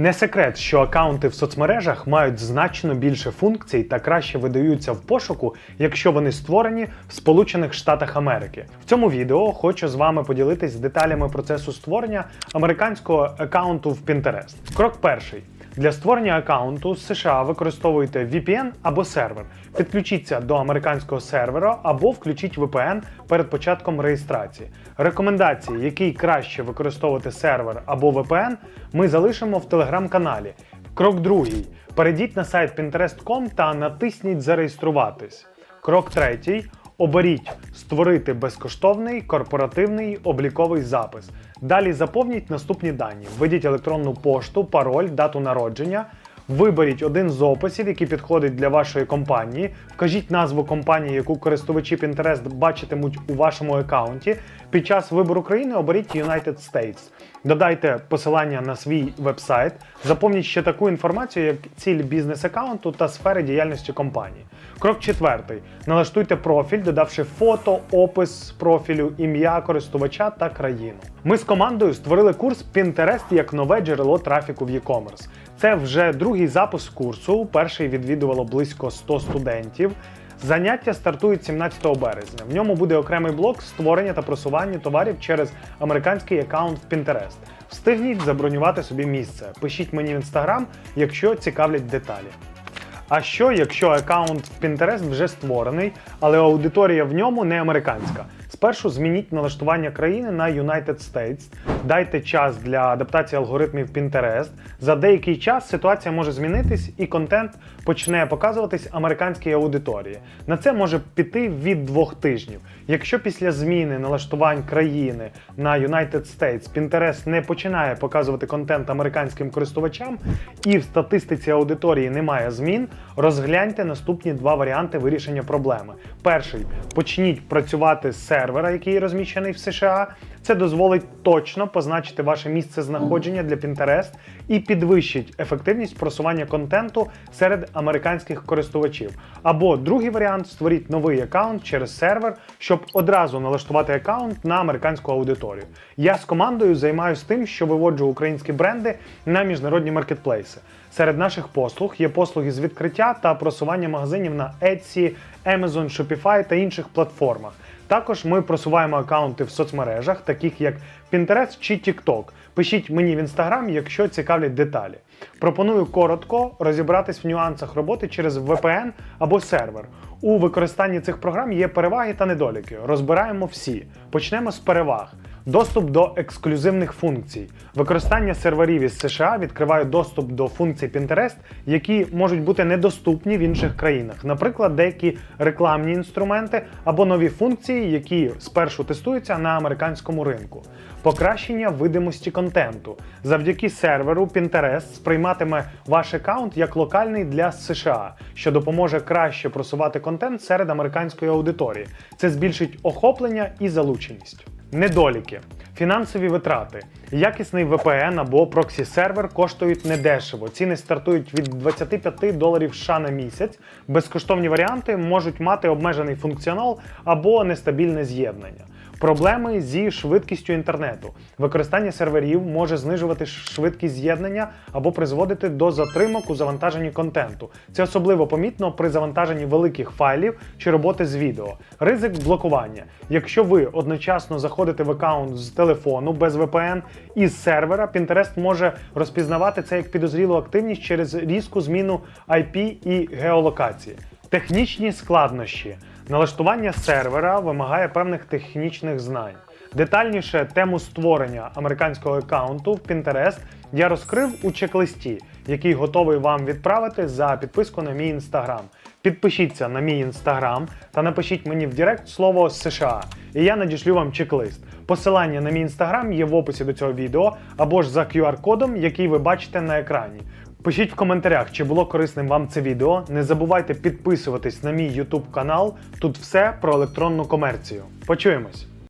Не секрет, що аккаунти в соцмережах мають значно більше функцій та краще видаються в пошуку, якщо вони створені в Сполучених Штатах Америки. В цьому відео хочу з вами поділитись деталями процесу створення американського аккаунту в Pinterest. Крок перший. Для створення акаунту з США використовуйте VPN або сервер. Підключіться до американського сервера або включіть VPN перед початком реєстрації. Рекомендації, який краще використовувати сервер або VPN, ми залишимо в телеграм-каналі. Крок другий. Перейдіть на сайт Pinterest.com та натисніть Зареєструватись. Крок третій. Оберіть Створити безкоштовний корпоративний обліковий запис. Далі заповніть наступні дані: введіть електронну пошту, пароль, дату народження. Виберіть один з описів, який підходить для вашої компанії. Вкажіть назву компанії, яку користувачі Pinterest бачитимуть у вашому аккаунті. Під час вибору країни оберіть United States. Додайте посилання на свій вебсайт. Заповніть ще таку інформацію, як ціль бізнес-аккаунту та сфери діяльності компанії. Крок четвертий. Налаштуйте профіль, додавши фото, опис профілю, ім'я користувача та країну. Ми з командою створили курс Pinterest як нове джерело трафіку в e-commerce. Це вже другий запуск курсу. Перший відвідувало близько 100 студентів. Заняття стартують 17 березня. В ньому буде окремий блок створення та просування товарів через американський аккаунт Pinterest. Встигніть забронювати собі місце. Пишіть мені в інстаграм, якщо цікавлять деталі. А що, якщо аккаунт в Pinterest вже створений, але аудиторія в ньому не американська? Спершу змініть налаштування країни на United States, дайте час для адаптації алгоритмів Pinterest. За деякий час ситуація може змінитись і контент почне показуватись американській аудиторії. На це може піти від двох тижнів. Якщо після зміни налаштувань країни на United States Pinterest не починає показувати контент американським користувачам і в статистиці аудиторії немає змін, розгляньте наступні два варіанти вирішення проблеми. Перший почніть працювати з сервера, який розміщений в США. Це дозволить точно позначити ваше місце знаходження для Pinterest і підвищить ефективність просування контенту серед американських користувачів. Або другий варіант створіть новий аккаунт через сервер, щоб одразу налаштувати аккаунт на американську аудиторію. Я з командою займаюся тим, що виводжу українські бренди на міжнародні маркетплейси. Серед наших послуг є послуги з відкриття та просування магазинів на Etsy, Amazon, Shopify та інших платформах. Також ми просуваємо аккаунти в соцмережах, таких як Pinterest чи TikTok. Пишіть мені в Instagram, якщо цікавлять деталі. Пропоную коротко розібратись в нюансах роботи через VPN або сервер. У використанні цих програм є переваги та недоліки. Розбираємо всі. Почнемо з переваг. Доступ до ексклюзивних функцій. Використання серверів із США відкриває доступ до функцій Pinterest, які можуть бути недоступні в інших країнах. Наприклад, деякі рекламні інструменти або нові функції, які спершу тестуються на американському ринку. Покращення видимості контенту. Завдяки серверу Pinterest сприйматиме ваш аккаунт як локальний для США, що допоможе краще просувати контент серед американської аудиторії. Це збільшить охоплення і залученість. Недоліки. Фінансові витрати. Якісний VPN або проксі-сервер коштують недешево. Ціни стартують від 25 доларів США на місяць. Безкоштовні варіанти можуть мати обмежений функціонал або нестабільне з'єднання. Проблеми зі швидкістю інтернету. Використання серверів може знижувати швидкість з'єднання або призводити до затримок у завантаженні контенту. Це особливо помітно при завантаженні великих файлів чи роботи з відео. Ризик блокування. Якщо ви одночасно заходите в аккаунт з телефону без VPN і з сервера, Pinterest може розпізнавати це як підозрілу активність через різку зміну IP і геолокації. Технічні складнощі. Налаштування сервера вимагає певних технічних знань. Детальніше тему створення американського аккаунту в Pinterest я розкрив у чек-листі, який готовий вам відправити за підписку на мій інстаграм. Підпишіться на мій інстаграм та напишіть мені в Директ слово США, і я надішлю вам чек-лист. Посилання на мій інстаграм є в описі до цього відео або ж за QR-кодом, який ви бачите на екрані. Пишіть в коментарях, чи було корисним вам це відео. Не забувайте підписуватись на мій YouTube канал. Тут все про електронну комерцію. Почуємось!